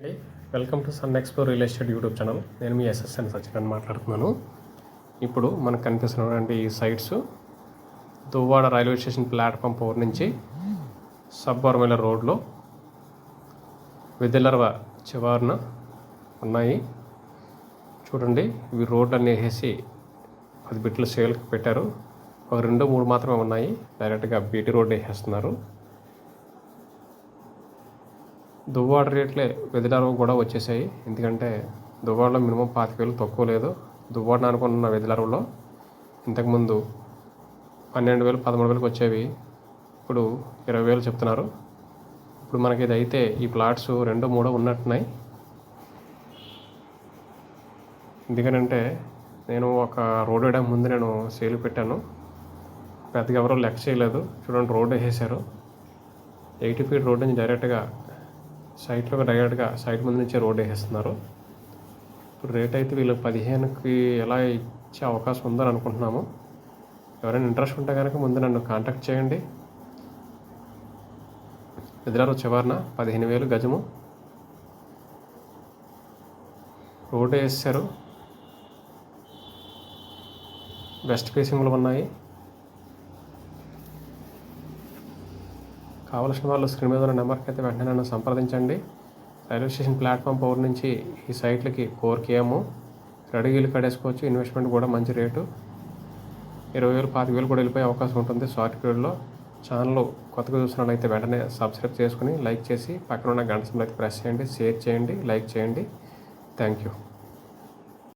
అండి. Welcome to Sun Explore real estate YouTube channel నేను మీ ఎస్ఎస్ఎన్ సచిన్ మాట్లాడుతున్నాను. ఇప్పుడు మనకు కనిపిస్తున్నటువంటి ఈ sites Duvvada railway station platform four నుంచి సబ్బర్మల రోడ్లో విద్యలర్వ చివరన ఉన్నాయి. చూడండి ఇవి రోడ్లు అన్నీ వేసేసి పది బిట్లు సేల్కి పెట్టారు. ఒక రెండు మూడు మాత్రమే ఉన్నాయి. డైరెక్ట్గా బీటీ రోడ్ వేసేస్తున్నారు. దువ్వాడ రేట్లే వెదిలారు కూడా వచ్చేసాయి. ఎందుకంటే దువ్వాడలో మినిమం పాతిక వేలు తక్కువ లేదు. దువ్వాడని అనుకున్న వెదిలారులో ఇంతకుముందు పన్నెండు వేలు పదమూడు వేలకు వచ్చేవి. ఇప్పుడు ఇరవై వేలు చెప్తున్నారు. ఇప్పుడు మనకి ఇది అయితే ఈ ప్లాట్స్ రెండు మూడో ఉన్నట్టున్నాయి. ఎందుకనంటే నేను ఒక రోడ్ వేయడం ముందు నేను సేల్ పెట్టాను. పెద్దగా ఎవరో లెక్క చేయలేదు. చూడండి రోడ్ వేసేశారు. ఎయిటీ ఫీట్ రోడ్ నుంచి డైరెక్ట్గా సైట్లో డైరెక్ట్గా సైట్ ముందు నుంచే రోడ్ వేసేస్తున్నారు. ఇప్పుడు రేట్ అయితే వీళ్ళు పదిహేనుకి ఎలా ఇచ్చే అవకాశం ఉందని అనుకుంటున్నాము ఎవరైనా ఇంట్రెస్ట్ ఉంటే కనుక ముందు నన్ను కాంటాక్ట్ చేయండి. ఎదురారు చివరన పదిహేను వేలు గజము. రోడ్ వేసారు వెస్ట్ ఫేసింగ్లు ఉన్నాయి. కావలసిన వాళ్ళు స్క్రీన్ మీద ఉన్న నెంబర్కి అయితే వెంటనే నన్ను సంప్రదించండి. రైల్వే స్టేషన్ ప్లాట్ఫామ్ పవర్ నుంచి ఈ సైట్లకి ఫోర్ ఏమో రెడీ ఇల్లు కడేసుకోవచ్చు ఇన్వెస్ట్మెంట్ కూడా మంచి రేటు. ఇరవై వేలు పాతిక వేలు కూడా వెళ్ళిపోయే అవకాశం ఉంటుంది షార్ట్ పీరియడ్లో. ఛానల్ కొత్తగా చూసినట్లయితే వెంటనే సబ్స్క్రైబ్ చేసుకుని లైక్ చేసి పక్కన ఉన్న గంట సంబంధం అయితే ప్రెస్ చేయండి షేర్ చేయండి లైక్ చేయండి. Thank you.